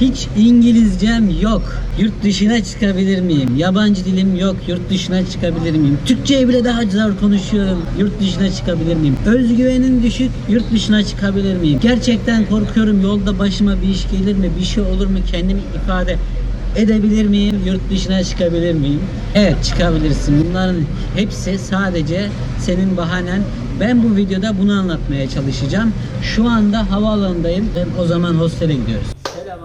Hiç İngilizcem yok. Yurt dışına çıkabilir miyim? Yabancı dilim yok. Yurt dışına çıkabilir miyim? Türkçeyi bile daha zor konuşuyorum. Yurt dışına çıkabilir miyim? Özgüvenim düşük. Yurt dışına çıkabilir miyim? Gerçekten korkuyorum. Yolda başıma bir iş gelir mi? Bir şey olur mu? Kendimi ifade edebilir miyim? Yurt dışına çıkabilir miyim? Evet çıkabilirsin. Bunların hepsi sadece senin bahanen. Ben bu videoda bunu anlatmaya çalışacağım. Şu anda havaalanındayım. O zaman hostele gidiyoruz.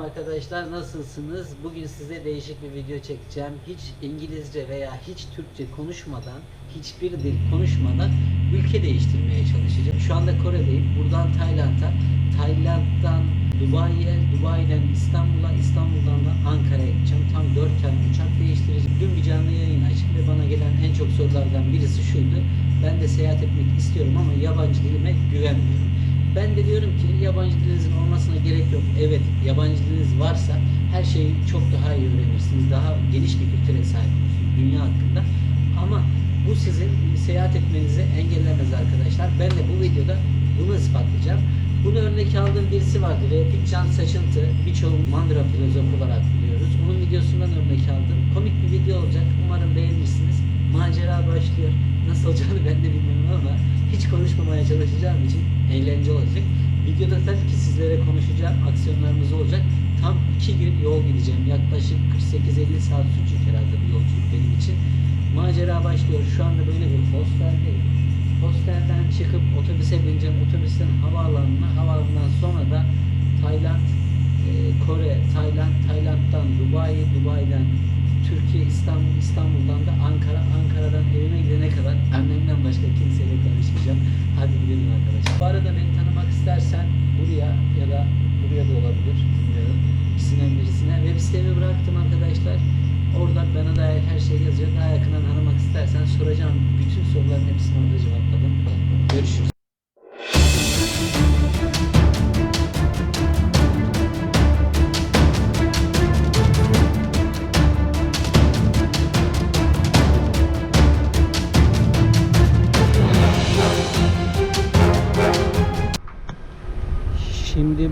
Arkadaşlar nasılsınız? Bugün size değişik bir video çekeceğim. Hiç İngilizce veya hiç Türkçe konuşmadan, hiçbir dil konuşmadan ülke değiştirmeye çalışacağım. Şu anda Kore'deyim. Buradan Tayland'a, Tayland'dan Dubai'ye, Dubai'den İstanbul'a, İstanbul'dan da Ankara'ya gideceğim. Tam 4 tane uçak değiştireceğim. Dün bir canlı yayın açtım ve bana gelen en çok sorulardan birisi şuydu. Ben de seyahat etmek istiyorum ama yabancı dilime güvenmiyorum. Ben de diyorum ki yabancı dilinizin olmasına gerek yok. Evet yabancı diliniz varsa her şeyi çok daha iyi öğrenirsiniz. Daha geniş bir kültüre sahip olursunuz dünya hakkında. Ama bu sizin seyahat etmenizi engellemez arkadaşlar. Ben de bu videoda bunu ispatlayacağım. Bunu örnek aldığım birisi vardı. Refik Can Saçıntı. Birçoğu mandıra filozof olarak biliyoruz. Onun videosundan örnek aldım. Komik bir video olacak. Umarım beğenirsiniz. Macera başlıyor. Nasıl olacağını ben de bilmiyorum ama hiç konuşmamaya çalışacağım için eğlence olacak. Videoda tabii ki sizlere konuşacağım. Aksiyonlarımız olacak. Tam iki gün yol gideceğim. Yaklaşık 48-50 saat sürecek herhalde bu yolculuk benim için. Macera başlıyor. Şu anda böyle bir hosteldeyim. Hostelden çıkıp otobüse bineceğim. Otobüsten havaalanına. Havaalanından sonra da Tayland, e, Kore, Tayland, Tayland'dan Dubai, Dubai'den Türkiye, İstanbul, İstanbul'dan da Ankara, Ankara'dan evime gidene kadar annemden başka kimseyle tanışmayacağım. Hadi gidelim arkadaşlar. Bu arada beni tanımak istersen buraya ya da buraya da olabilir. Bilmiyorum. İkisinden birisine web sitemi bıraktım arkadaşlar. Orada bana dair her şey yazıyor. Daha yakından aramak istersen soracağım. Bütün soruların hepsini orada cevapladım. Görüşürüz.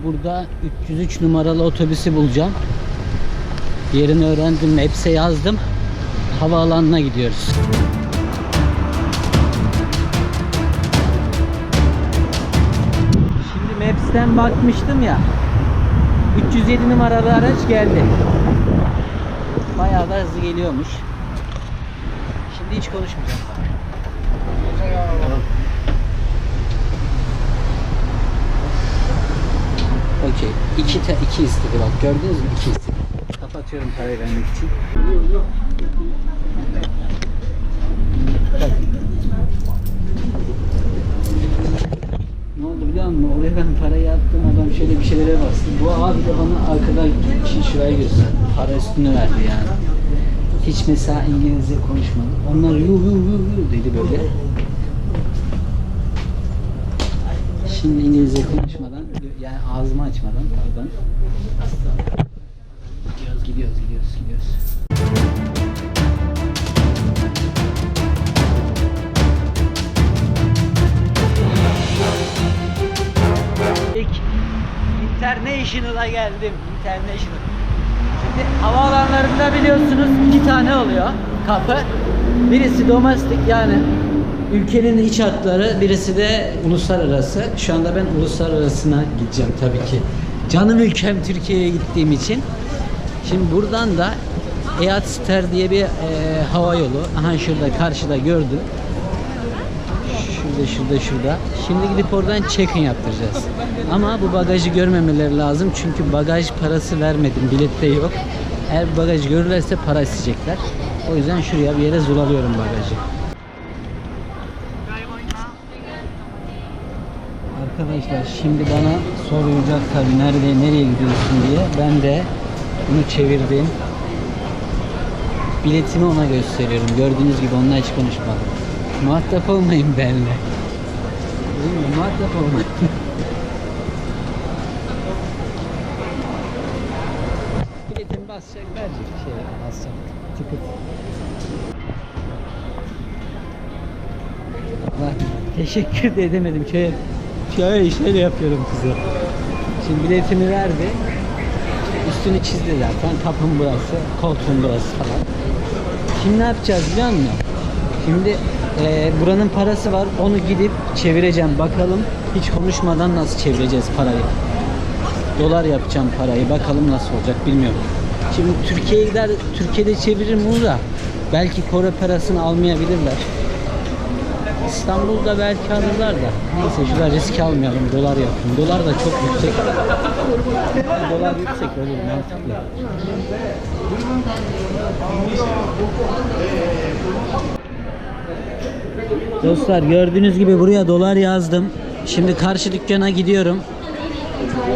Burada 303 numaralı otobüsü bulacağım. Yerini öğrendim, Maps'e yazdım. Havaalanına gidiyoruz. Şimdi Maps'ten bakmıştım ya. 307 numaralı araç geldi. Bayağı da hızlı geliyormuş. Şimdi hiç konuşmayacağım. Okey. İki, te, iki istedi bak gördünüz mü? İki istedi. Kapatıyorum parayı vermek için. Ne oldu biliyor musun? Oraya ben parayı attım adam şöyle bir şeylere bastı. Bu abi de bana arkadan için şurayı gösterdi. Para üstünü verdi yani. Hiç mesela İngilizce konuşmadı. Onlar yu yu yu yu dedi böyle. Şimdi İngilizce konuşmadan, yani ağzımı açmadan pardon. Gidiyoruz, gidiyoruz, gidiyoruz, gidiyoruz. İlk International'a geldim. International. Şimdi havaalanlarında biliyorsunuz iki tane oluyor kapı. Birisi domestik yani ülkenin iç hatları, birisi de uluslararası. Şu anda ben uluslararasına gideceğim tabii ki. Canım ülkem Türkiye'ye gittiğim için. Şimdi buradan da Eyad Ster diye bir e, hava yolu. Aha şurada karşıda gördüm. Şurada şurada şurada. Şimdi gidip oradan check-in yaptıracağız. Ama bu bagajı görmemeleri lazım. Çünkü bagaj parası vermedim. Bilette yok. Eğer bagaj görürlerse para isteyecekler. O yüzden şuraya bir yere zulalıyorum bagajı. Arkadaşlar şimdi bana sorulacak tabii nerede nereye gidiyorsun diye. Ben de bunu çevirdim. Biletimi ona gösteriyorum. Gördüğünüz gibi onunla hiç konuşmadım. Muhatap olmayın benimle. Değil mi? Muhatap olmayın. Biletimi basacak, verecek şey basacak. Tıkıt. Teşekkür de edemedim. Şöyle, şöyle şöyle yapıyorum kızı. Şimdi biletimi verdi. üstünü çizdi zaten. Kapım burası, koltuğum burası falan. Şimdi ne yapacağız biliyor musun? Şimdi e, buranın parası var. Onu gidip çevireceğim. Bakalım hiç konuşmadan nasıl çevireceğiz parayı. Dolar yapacağım parayı. Bakalım nasıl olacak bilmiyorum. Şimdi Türkiye'ye gider, Türkiye'de çeviririm bunu da. Belki Kore parasını almayabilirler. İstanbul'da belki alırlar da. Neyse şurada risk almayalım. Dolar yapın. Dolar da çok yüksek. Dolar yüksek olur mantıklı. Dostlar gördüğünüz gibi buraya dolar yazdım. Şimdi karşı dükkana gidiyorum.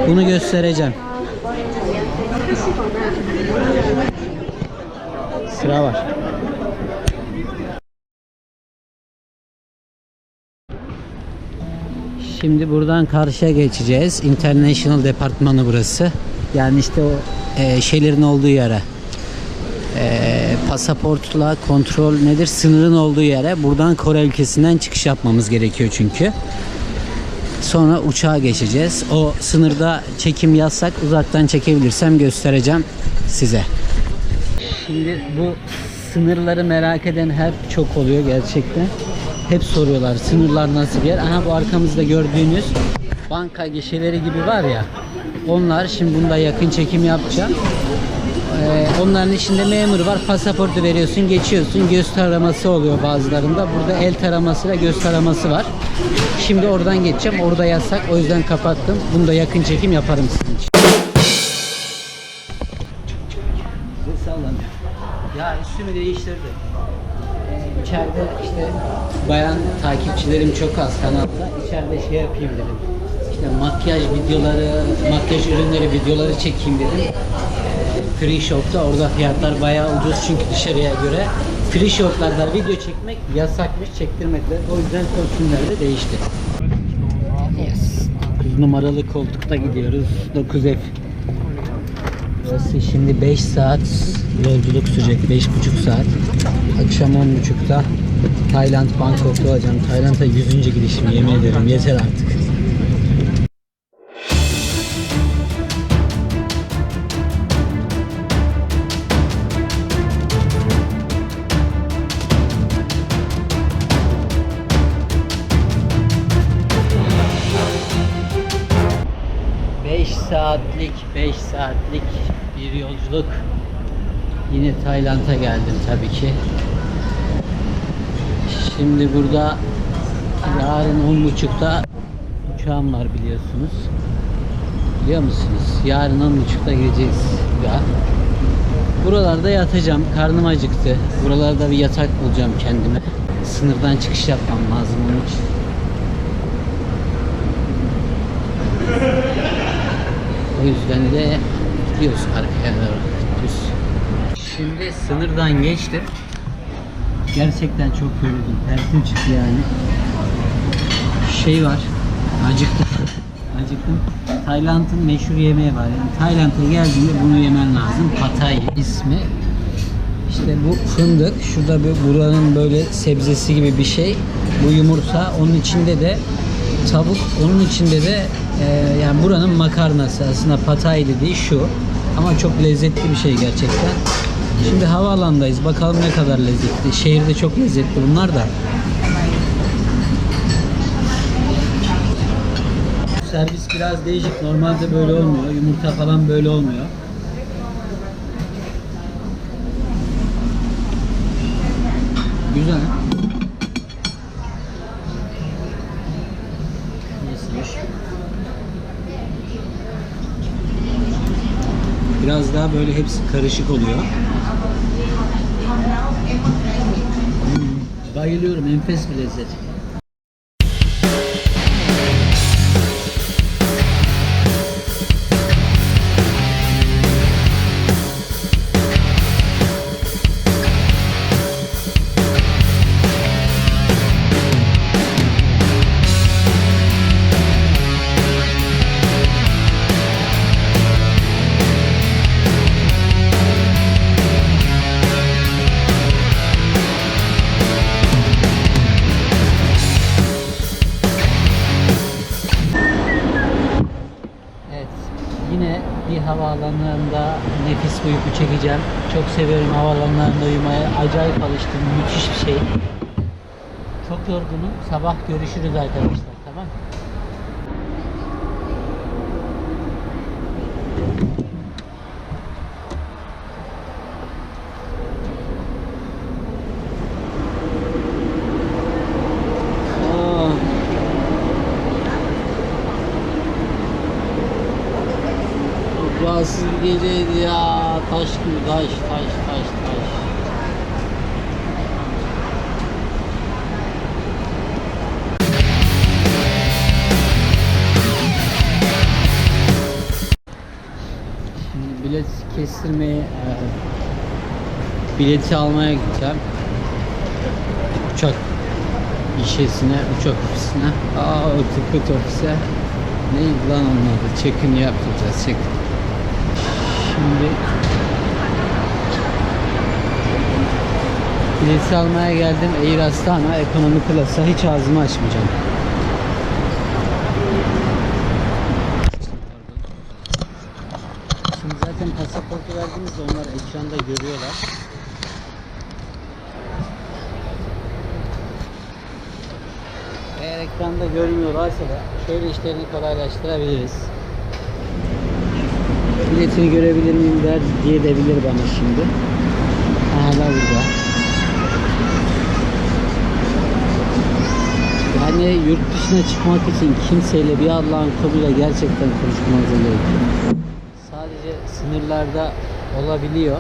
Bunu göstereceğim. Sıra var. Şimdi buradan karşıya geçeceğiz. International departmanı burası. Yani işte o e, şeylerin olduğu yere. E, pasaportla kontrol nedir? Sınırın olduğu yere. Buradan Kore ülkesinden çıkış yapmamız gerekiyor çünkü. Sonra uçağa geçeceğiz. O sınırda çekim yasak. Uzaktan çekebilirsem göstereceğim size. Şimdi bu sınırları merak eden hep çok oluyor gerçekten. Hep soruyorlar sınırlar nasıl bir yer? Aha bu arkamızda gördüğünüz banka gişeleri gibi var ya. Onlar şimdi bunda yakın çekim yapacağım. Ee, onların içinde memur var. Pasaportu veriyorsun, geçiyorsun. Göz taraması oluyor bazılarında. Burada el taraması ve göz taraması var. Şimdi oradan geçeceğim. Orada yasak. O yüzden kapattım. Bunda yakın çekim yaparım sizin için. Ya üstümü değiştirdim. İçeride işte bayan takipçilerim çok az kanalda. İçeride şey yapayım dedim. İşte makyaj videoları, makyaj ürünleri videoları çekeyim dedim. Ee, Free Shop'ta orada fiyatlar bayağı ucuz çünkü dışarıya göre. Free Shop'larda video çekmek yasakmış, çektirmediler. O yüzden kostümler de değişti. Yes. 9 numaralı koltukta gidiyoruz. 9F. Burası şimdi 5 saat yolculuk sürecek. 5,5 saat. Akşam 10.30'da Tayland Bangkok'ta olacağım. Tayland'a 100. gidişim yemin ederim. Yeter artık. Saatlik, 5 saatlik bir yolculuk. Yine Tayland'a geldim tabii ki. Şimdi burada yarın 10.30'da uçağım var biliyorsunuz. Biliyor musunuz? Yarın 10.30'da gideceğiz ya. Buralarda yatacağım. Karnım acıktı. Buralarda bir yatak bulacağım kendime. Sınırdan çıkış yapmam lazım onun için. O yüzden de gidiyoruz arkaya doğru. Düz. Şimdi sınırdan geçtim. Gerçekten çok yoruldum. Tersim çıktı yani. Şey var. Acıktım. Acıktım. Tayland'ın meşhur yemeği var. Yani Tayland'a geldiğinde bunu yemen lazım. Patay ismi. İşte bu fındık. Şurada bir buranın böyle sebzesi gibi bir şey. Bu yumurta. Onun içinde de tavuk. Onun içinde de e, yani buranın makarnası. Aslında patay dediği şu. Ama çok lezzetli bir şey gerçekten. Şimdi havaalandayız. Bakalım ne kadar lezzetli. Şehirde çok lezzetli bunlar da. Servis biraz değişik. Normalde böyle olmuyor. Yumurta falan böyle olmuyor. Güzel. Nasılmış? Biraz daha böyle hepsi karışık oluyor. Hmm, bayılıyorum. Enfes bir lezzet. Çekeceğim. Çok seviyorum havaalanlarında uyumaya. Acayip alıştım. Müthiş bir şey. Çok yorgunum. Sabah görüşürüz arkadaşlar. Tamam mı? Rahatsız geceydi ya. Taş gibi taş, taş, taş, taş. Şimdi bilet kestirmeye, e, bileti almaya gideceğim. Uçak işesine, uçak ofisine. Aa o ticket ofise. Neydi lan onun adı? Check-in yaptıracağız. Check. Şimdi bileti almaya geldim. Air Astana ekonomi klasa hiç ağzımı açmayacağım. Şimdi zaten pasaportu verdiğimizde onlar ekranda görüyorlar. Eğer ekranda görmüyorlarsa da şöyle işlerini kolaylaştırabiliriz. Biletini görebilir miyim der diye de bilir bana şimdi. Hala burada. Yani yurt dışına çıkmak için kimseyle bir Allah'ın koduyla gerçekten konuşmanıza gerekiyor. Sadece sınırlarda olabiliyor.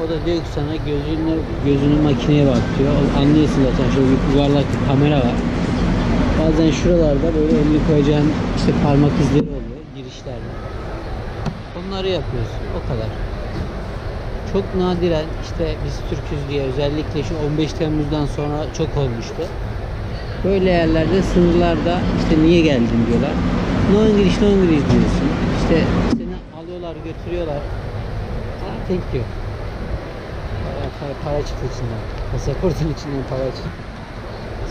O da diyor ki sana gözünü, gözünü makineye bak diyor. Anlıyorsun zaten şöyle bir yuvarlak bir kamera var. Bazen şuralarda böyle elini koyacağın işte parmak izleri oluyor girişlerde. Onları yapıyorsun. O kadar. Çok nadiren işte biz Türküz diye özellikle şu 15 Temmuz'dan sonra çok olmuştu. Böyle yerlerde sınırlarda işte niye geldin diyorlar. No English, no English diyorsun. İşte seni alıyorlar götürüyorlar. Ha, thank you. Para, para, çıktı içinden. Pasaportun içinden para çıktı.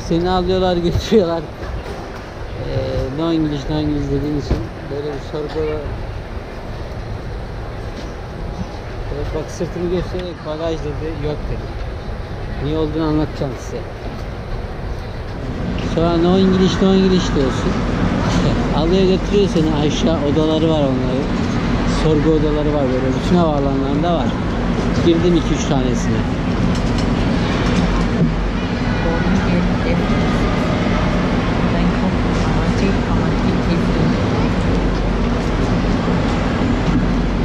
Seni alıyorlar götürüyorlar. Ee, no English, no English dediğin için böyle bir sorgu bak sırtını göstererek bagaj dedi, yok dedi. Niye olduğunu anlatacağım size. Sonra no English, no English diyorsun. İşte alıyor götürüyor seni aşağı odaları var onların. Sorgu odaları var böyle. Bütün havaalanlarında var. Girdim 2-3 tanesine. boarding gate F Bangkok Almaty Almaty T3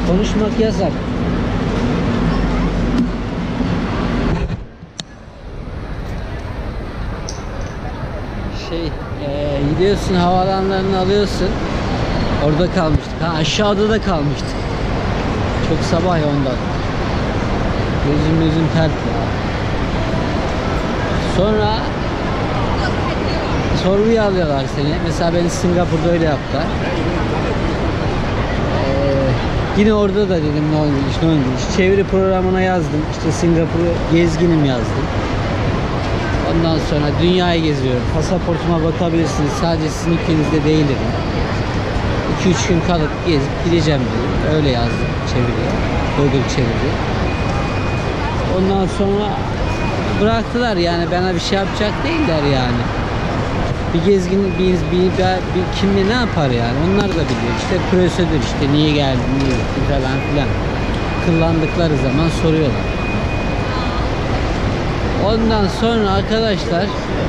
Konuşmak yasak. Şey, eee, gidiyorsun havaalanlarını alıyorsun. Orada kalmıştık. Ha, aşağıda da kalmıştık. Çok sabah ya ondan. Gözüm gözüm pert ya. Sonra sorguya alıyorlar seni. Mesela beni Singapur'da öyle yaptılar. Ee, yine orada da dedim ne olmuş ne olmuş. Çeviri programına yazdım. İşte Singapur'u gezginim yazdım. Ondan sonra dünyayı geziyorum. Pasaportuma bakabilirsiniz. Sadece sizin ülkenizde değil dedim. 2-3 gün kalıp gezip gideceğim dedim. Öyle yazdım çeviriye. Google çeviri. Ondan sonra bıraktılar yani bana bir şey yapacak değiller yani. Bir gezgin bir, bir, bir, bir kimle ne yapar yani onlar da biliyor. İşte prosedür işte niye geldin niye gittin falan filan. Kıllandıkları zaman soruyorlar. Ondan sonra arkadaşlar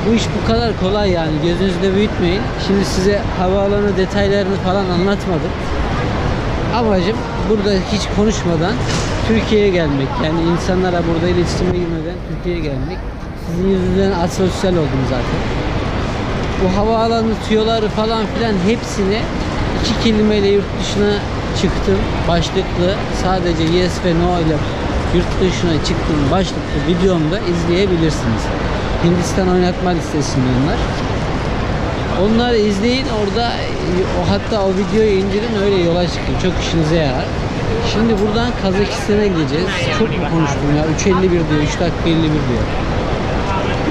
bu iş bu kadar kolay yani gözünüzde büyütmeyin. Şimdi size havaalanı detaylarını falan anlatmadım. Amacım burada hiç konuşmadan Türkiye'ye gelmek. Yani insanlara burada iletişime girmeden Türkiye'ye gelmek. Sizin yüzünüzden asosyal oldum zaten. Bu havaalanı tüyoları falan filan hepsini iki kelimeyle yurt dışına çıktım. Başlıklı sadece yes ve no ile yurt dışına çıktım başlıklı videomda izleyebilirsiniz. Hindistan oynatma listesinde onlar. Onları izleyin orada o hatta o videoyu indirin öyle yola çıkın. Çok işinize yarar. Şimdi buradan Kazakistan'a gideceğiz. Çok mu konuştum ya? 3.51 diyor, 3 dakika 51 diyor.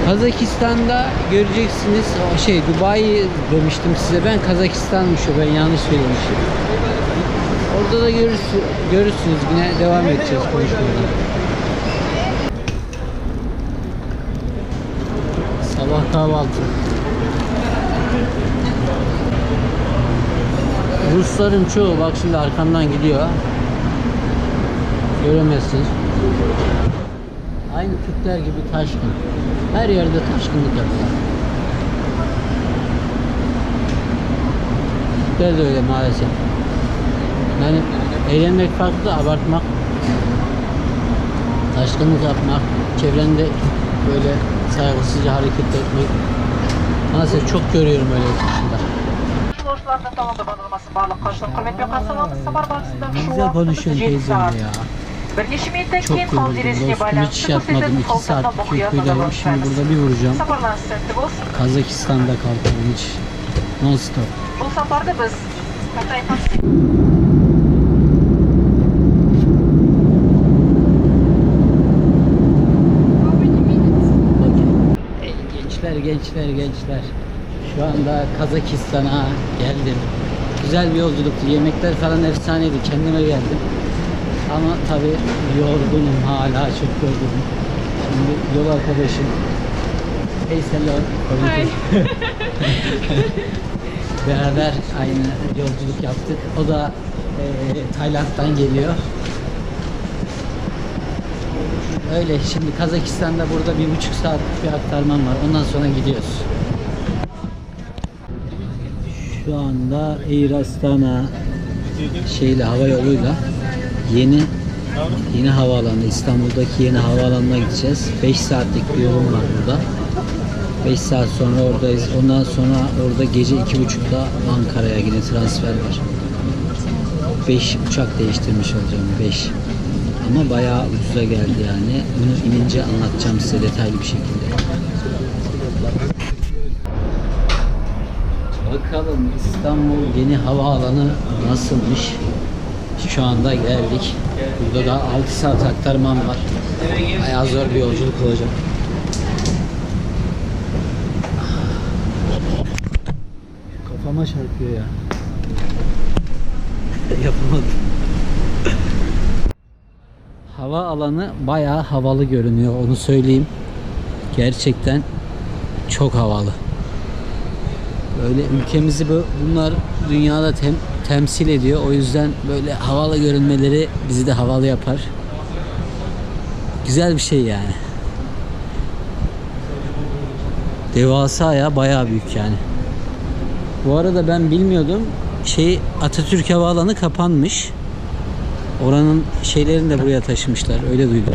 Kazakistan'da göreceksiniz şey Dubai demiştim size ben Kazakistan'mış o ben yanlış söylemişim. Orada da görürsün, görürsünüz yine devam edeceğiz konuşmaya. Sabah kahvaltı. Rusların çoğu bak şimdi arkamdan gidiyor. Göremezsiniz. Aynı Türkler gibi taşkın. Her yerde taşkınlık yapıyorlar. Türkler de öyle maalesef. Yani eğlenmek farklı, abartmak, taşkınlık yapmak, çevrende böyle saygısızca hareket etmek. Maalesef çok görüyorum öyle dışında. Güzel konuşuyorsun teyzem ya. Çok yoruldum dostum hiç yatmadım 2 saat uykuyla şimdi burada bir vuracağım. Kazakistan'da kalkalım hiç non stop. Bu safarda biz. Gençler gençler. Şu anda Kazakistan'a geldim. Güzel bir yolculuktu. Yemekler falan efsaneydi. Kendime geldim. Ama tabi yorgunum hala çok yorgunum. Şimdi yol arkadaşım Hey selam. Beraber aynı yolculuk yaptık. O da eee, Tayland'dan geliyor. Öyle şimdi Kazakistan'da burada bir buçuk saatlik bir aktarmam var. Ondan sonra gidiyoruz. Şu anda Air Astana şeyle hava yoluyla yeni yeni havaalanı İstanbul'daki yeni havaalanına gideceğiz. 5 saatlik bir yolum var burada. 5 saat sonra oradayız. Ondan sonra orada gece iki buçukta Ankara'ya yine transfer var. 5 uçak değiştirmiş olacağım 5. Ama bayağı ucuza geldi yani. Bunu inince anlatacağım size detaylı bir şekilde. Bakalım İstanbul yeni havaalanı nasılmış? Şu anda geldik. Burada da 6 saat aktarmam var. Bayağı zor bir yolculuk olacak. Kafama çarpıyor ya. Yapamadım. Hava alanı bayağı havalı görünüyor onu söyleyeyim. Gerçekten çok havalı. Böyle ülkemizi bu- bunlar dünyada tem- temsil ediyor. O yüzden böyle havalı görünmeleri bizi de havalı yapar. Güzel bir şey yani. Devasa ya bayağı büyük yani. Bu arada ben bilmiyordum. Şey Atatürk Havaalanı kapanmış. Oranın şeylerini de buraya taşımışlar. Öyle duydum.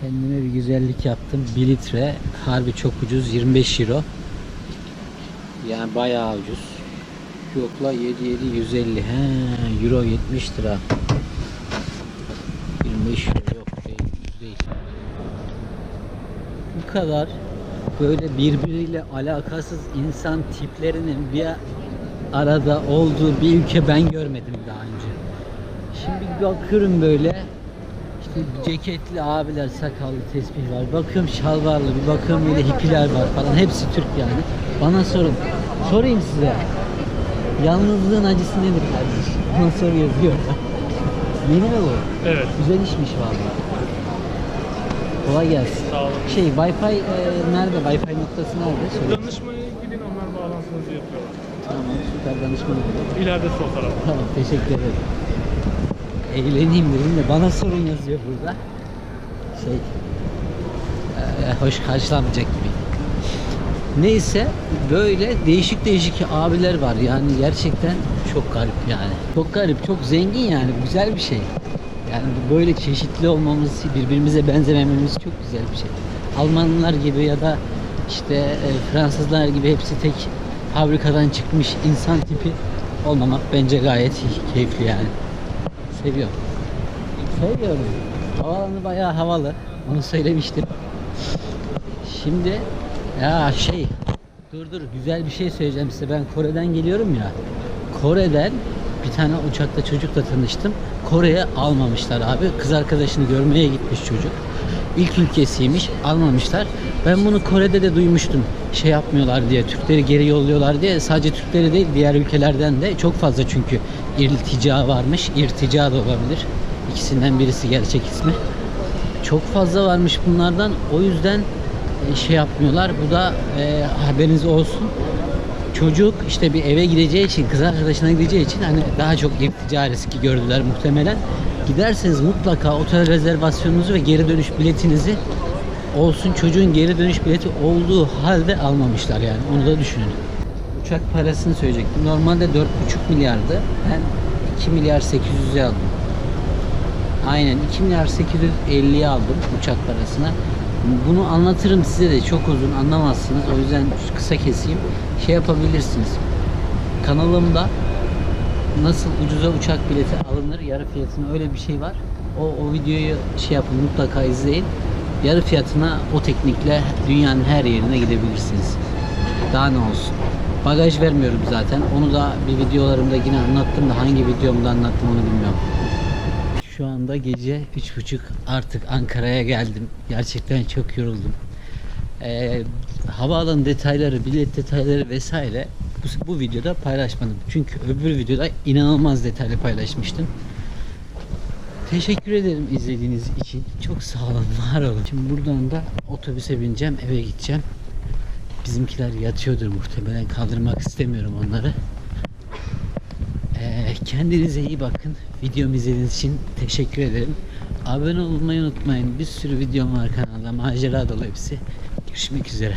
Kendime bir güzellik yaptım. 1 litre. Harbi çok ucuz. 25 euro. Yani bayağı ucuz. Yokla 7 7 150. He, euro 70 lira. 25 euro yok değil, ucuz değil. Bu kadar böyle birbiriyle alakasız insan tiplerinin bir arada olduğu bir ülke ben görmedim daha önce. Şimdi bakıyorum böyle işte ceketli abiler, sakallı tesbih var. Bakıyorum şalvarlı, bir bakıyorum böyle hippiler var falan. Hepsi Türk yani. Bana sorun. Sorayım size. Yalnızlığın acısı nedir kardeş? Bana soru yazıyor. Yeni mi bu? Evet. Güzel işmiş vallahi. Kolay gelsin. Sağ olun. Şey Wi-Fi e, nerede? Wi-Fi noktası nerede? Söyle. Danışmaya gidin onlar bağlantınızı yapıyorlar. Tamam süper danışma yapalım. İleride sol tarafta. Tamam teşekkür ederim. Eğleneyim dedim de bana sorun yazıyor burada. Şey e, hoş karşılanmayacak gibi. Neyse böyle değişik değişik abiler var yani gerçekten çok garip yani. Çok garip, çok zengin yani güzel bir şey. Yani böyle çeşitli olmamız, birbirimize benzemememiz çok güzel bir şey. Almanlar gibi ya da işte e, Fransızlar gibi hepsi tek fabrikadan çıkmış insan tipi olmamak bence gayet keyifli yani. Seviyorum. Seviyorum. Havaalanı bayağı havalı. Onu söylemiştim. Şimdi ya şey dur dur güzel bir şey söyleyeceğim size. Ben Kore'den geliyorum ya. Kore'den bir tane uçakta çocukla tanıştım. Kore'ye almamışlar abi. Kız arkadaşını görmeye gitmiş çocuk. İlk ülkesiymiş. Almamışlar. Ben bunu Kore'de de duymuştum. Şey yapmıyorlar diye. Türkleri geri yolluyorlar diye. Sadece Türkleri değil diğer ülkelerden de çok fazla çünkü İrtica varmış. İrtica da olabilir. İkisinden birisi gerçek ismi. Çok fazla varmış bunlardan. O yüzden e, şey yapmıyorlar. Bu da e, haberiniz olsun. Çocuk işte bir eve gideceği için, kız arkadaşına gideceği için hani daha çok irtica riski gördüler muhtemelen. Giderseniz mutlaka otel rezervasyonunuzu ve geri dönüş biletinizi olsun. Çocuğun geri dönüş bileti olduğu halde almamışlar yani. Onu da düşünün. Uçak parasını söyleyecektim. Normalde 4,5 milyardı. Ben 2 milyar 800'e aldım. Aynen 2 milyar 850'ye aldım uçak parasına. Bunu anlatırım size de çok uzun anlamazsınız. O yüzden kısa keseyim. Şey yapabilirsiniz. Kanalımda nasıl ucuza uçak bileti alınır yarı fiyatına öyle bir şey var. O, o videoyu şey yapın mutlaka izleyin. Yarı fiyatına o teknikle dünyanın her yerine gidebilirsiniz. Daha ne olsun. Bagaj vermiyorum zaten. Onu da bir videolarımda yine anlattım da hangi videomda anlattım onu bilmiyorum. Şu anda gece 3.30 artık Ankara'ya geldim. Gerçekten çok yoruldum. Ee, havaalanı detayları, bilet detayları vesaire bu, bu videoda paylaşmadım. Çünkü öbür videoda inanılmaz detaylı paylaşmıştım. Teşekkür ederim izlediğiniz için. Çok sağ olun, var olun. Şimdi buradan da otobüse bineceğim, eve gideceğim. Bizimkiler yatıyordur muhtemelen. Kaldırmak istemiyorum onları. Ee, kendinize iyi bakın. Videomu izlediğiniz için teşekkür ederim. Abone olmayı unutmayın. Bir sürü videom var kanalda. Macera dolu hepsi. Görüşmek üzere.